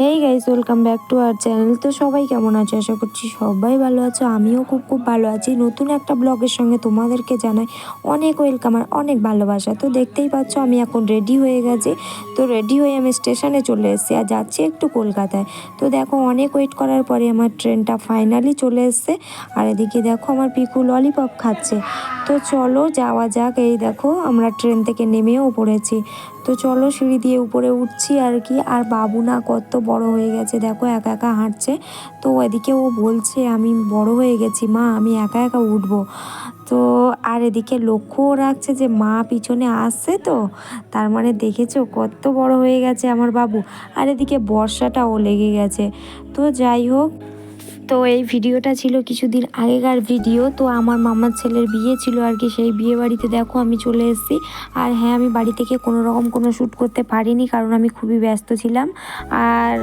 Hey guys welcome back to our channel তো সবাই কেমন আছো? আশা করছি সবাই ভালো আছো। আমিও খুব খুব ভালো আছি। নতুন একটা ব্লগের সঙ্গে তোমাদেরকে জানাই অনেক ওয়েলকাম আর অনেক ভালোবাসা। তো দেখতেই পাচ্ছ, আমি এখন রেডি হয়ে গেছি। তো রেডি হয়ে আমি স্টেশনে চলে এসেছি আর যাচ্ছি একটু কলকাতায়। তো দেখো, অনেক ওয়েট করার পরে আমার ট্রেনটা ফাইনালি চলে এসছে। আর এদিকে দেখো, আমার পিকু ললিপপ খাচ্ছে। তো চলো যাওয়া যাক। এই দেখো, আমরা ট্রেন থেকে নেমেও পড়েছি। তো চলো সিঁড়ি দিয়ে উপরে উঠছি আর কি। আর বাবু না কত বড় হয়ে গেছে, দেখো একা একা হাঁটছে। তো এদিকে ও বলছে, আমি বড় হয়ে গেছি মা, আমি একা একা উঠবো। তো আর এদিকে লক্ষ্যও রাখছে যে মা পিছনে আসছে তো, তার মানে দেখেছ কত বড় হয়ে গেছে আমার বাবু। আর এদিকে বর্ষাটাও লেগে গেছে। তো যাই হোক তো এই ভিডিওটা ছিল কিছুদিন আগেকার ভিডিও। তো আমার মামার ছেলের বিয়ে ছিল আর কি, সেই বিয়ে বাড়িতে দেখো আমি চলে এসেছি। আর হ্যাঁ আমি বাড়ি থেকে কোনো রকম কোনো শ্যুট করতে পারিনি কারণ আমি খুবই ব্যস্ত ছিলাম। আর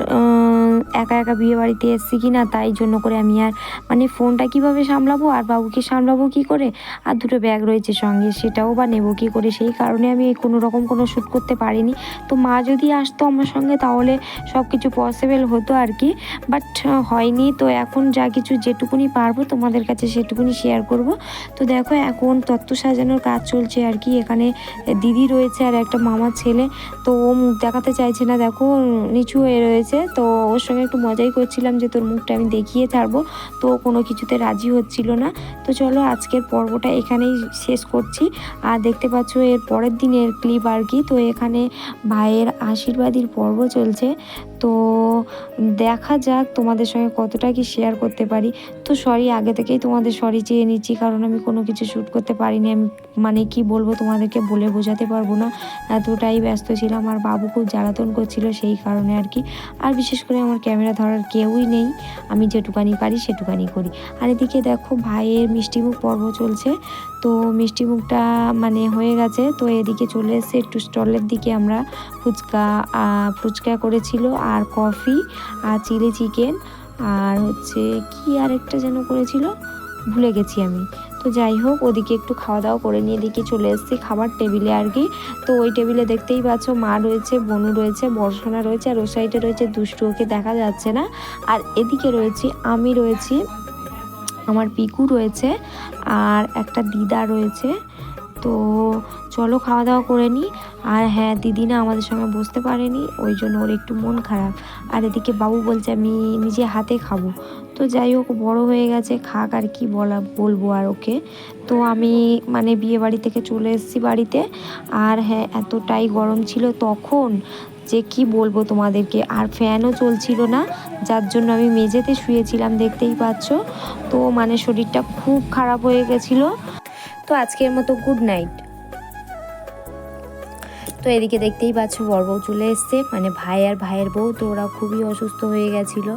একা একা বিয়ে বাড়িতে এসেছি কি না তাই জন্য করে আমি আর মানে ফোনটা কীভাবে সামলাবো আর বাবুকে সামলাবো কি করে? আর দুটো ব্যাগ রয়েছে সঙ্গে, সেটাও বা নেব কী করে? সেই কারণে আমি কোনো রকম কোনো শ্যুট করতে পারিনি। তো মা যদি আসতো আমার সঙ্গে তাহলে সব কিছু পসিবল হতো আর কি। বাট হয়নি, তো এখন যা কিছু যেটুকুনি পারব তোমাদের কাছে সেটুকুনি শেয়ার করব। তো দেখো, এখন তত্ত্ব সাজানোর কাজ চলছে আর কি। এখানে দিদি রয়েছে আর একটা মামার ছেলে। তো ও মুখ দেখাতে চাইছে না। দেখো, নিচু হয়ে রয়েছে। তো ওর সঙ্গে একটু মজাই করছিলাম যে তোর মুখটা আমি দেখিয়ে ছাড়বো। তো কোনো কিছুতে রাজি হচ্ছিল না। তো চলো, আজকের পর্বটা এখানেই শেষ করছি। আর দেখতে পাচ্ছ, এর পরের দিনের ক্লিপ আর কি। তো এখানে ভাইয়ের আশীর্বাদীর পর্ব চলছে। তো দেখা যাক তোমাদের সঙ্গে কতটা কি শেয়ার করতে পারি। তো সরি আগে থেকেই তোমাদের সরি চেয়ে নিচ্ছি, কারণ আমি কোনো কিছু শ্যুট করতে পারিনি। আমি মানে কি বলব, তোমাদেরকে বলে বোঝাতে পারব না। এতটাই ব্যস্ত ছিলাম, আর বাবু খুব জ্বালাতন করছিল সেই কারণে আর কি। আর বিশেষ করে আমার ক্যামেরা ধরার কেউই নেই। আমি যেটুকানি পারি, সেটুকানি করি। আর এদিকে দেখো, ভাইয়ের মিষ্টিমুখ পর্ব চলছে। তো মিষ্টিমুখটা মানে হয়ে গেছে। তো এদিকে চলে এসেছে একটু স্টলের দিকে আমরা ফুচকা ফুচকা করেছিল আর কফি আর চিলি চিকেন আর হচ্ছে কি আরেকটা যেন করেছিল, ভুলে গেছি আমি। তো যাই হোক, ওদিকে একটু খাওয়া দাওয়া করে নিয়ে এদিকে চলে এসেছি খাবার টেবিলে আর কি। তো ওই টেবিলে দেখতেই পাচ্ছ মা রয়েছে, বনু রয়েছে বর্ষণা রয়েছে আর ও সাইডে রয়েছে দুষ্টু, ওকে দেখা যাচ্ছে না। আর এদিকে রয়েছি, আমি রয়েছি আমার পিকু রয়েছে আর একটা দিদা রয়েছে। তো চলো খাওয়া দাওয়া করে নিই আর হ্যাঁ দিদি না আমাদের সঙ্গে বসতে পারেনি, ওই জন্য ওর একটু মন খারাপ। আর এদিকে বাবু বলছে, আমি নিজে হাতে খাব। তো যাই হোক, বড় হয়ে গেছে, খাক আর কি বলা, বলব আর ওকে। তো আমি মানে বিয়ে বাড়ি থেকে চলে এসেছি বাড়িতে। আর হ্যাঁ এতটাই গরম ছিল তখন যে কি বলব তোমাদেরকে? আর ফ্যানও চলছিল না, যার জন্য আমি মেঝেতে শুয়েছিলাম, দেখতেই পাচ্ছ। তো মানে শরীরটা খুব খারাপ হয়ে গেছিল। তো আজকের মতো গুড নাইট তো এদিকে দেখতেই পাচ্ছ বড় বউ চলে এসছে। মানে ভাই আর ভাইয়ের বউ তো ওরা খুবই অসুস্থ হয়ে গেছিল।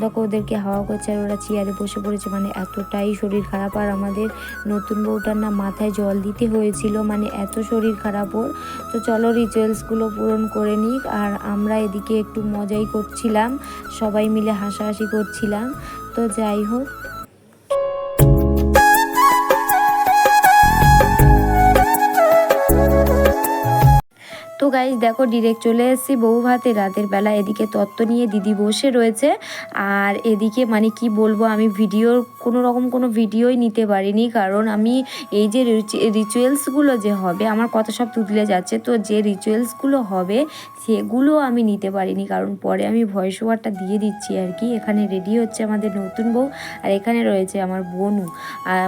দেখো ওদেরকে হাওয়া করছে আর ওরা চেয়ারে বসে পড়েছে। মানে এতটাই শরীর খারাপ। আর আমাদের নতুন বউটার না মাথায় জল দিতে হয়েছিল। মানে এত শরীর খারাপ ওর। তো চলো রিচুয়ালসগুলো পূরণ করে নিক। আর আমরা এদিকে একটু মজাই করছিলাম। সবাই মিলে হাসাহাসি করছিলাম। তো যাই হোক। তো গাইজ দেখো ডিরেক্ট চলে এসেছি বউ ভাতে রাতের বেলা এদিকে তত্ত্ব নিয়ে দিদি বসে রয়েছে। আর এদিকে মানে কি বলব, আমি ভিডিওর কোনো রকম কোনো ভিডিওই নিতে পারিনি। কারণ আমি এই যে রিচুয়ালসগুলো যে হবে, আমার কথা সব তুতলে যাচ্ছে। তো যে রিচুয়ালসগুলো হবে, সেগুলো আমি নিতে পারিনি। কারণ পরে আমি ভয়েস ওভারটা দিয়ে দিচ্ছি আর কি। এখানে রেডি হচ্ছে আমাদের নতুন বউ আর এখানে রয়েছে আমার বোনু।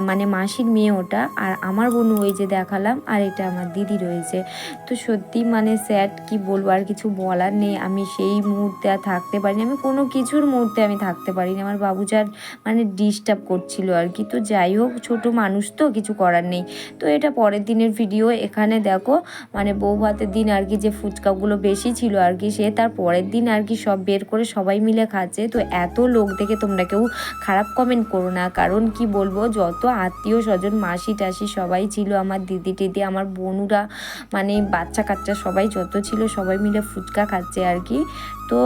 মানে মাসির মেয়ে ওটা। আর আমার বোনু ওই যে দেখালাম, আর এটা আমার দিদি রয়েছে। তো সত্যি মানে স্যাড কি বলব? আর কিছু বলার নেই। আমি সেই মুহূর্তে আর থাকতে পারিনি। আমি কোনো কিছুর মুহূর্তে আমি থাকতে পারিনি। আমার বাবুজার মানে ডিস্টার্ব করছিল আর কি। তো যাই হোক, ছোট মানুষ তো, কিছু করার নেই। তো এটা পরের দিনের ভিডিও এখানে দেখো মানে বউ ভাতের দিন আর কি যে ফুচকাগুলো বেশি ছিল আর কি, সে তার পরের দিন আর কি সব বের করে সবাই মিলে খাচ্ছে। তো এত লোক দেখে তোমরা কেউ খারাপ কমেন্ট করো না। কারণ কি বলব, যত আত্মীয় স্বজন, মাসি টাসি সবাই ছিল, আমার দিদি টিদি, আমার বোনুরা মানে বাচ্চা কাচ্চা সবাই যত ছিল, সবাই মিলে ফুচকা খাচ্ছে আর কি। তো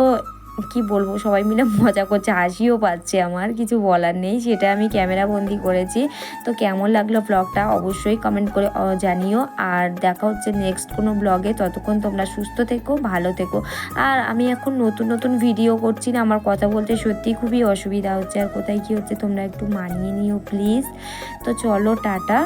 কি বলব, সবাই মিলে মজা করছে, হাসিও পাচ্ছে আমার, কিছু বলার নেই, সেটা আমি ক্যামেরা বন্দি করেছি। তো কেমন লাগল ব্লগটা অবশ্যই কমেন্ট করে জানিও। আর দেখা হচ্ছে নেক্সট কোনো ব্লগে ততক্ষণ তোমরা সুস্থ থেকো, ভালো থেকো। আর আমি এখন নতুন নতুন ভিডিও করছি না, আমার কথা বলতে সত্যি খুবই অসুবিধা হচ্ছে। আর কোথায় কি হচ্ছে তোমরা একটু মানিয়ে নিও প্লিজ তো চলো, টাটা।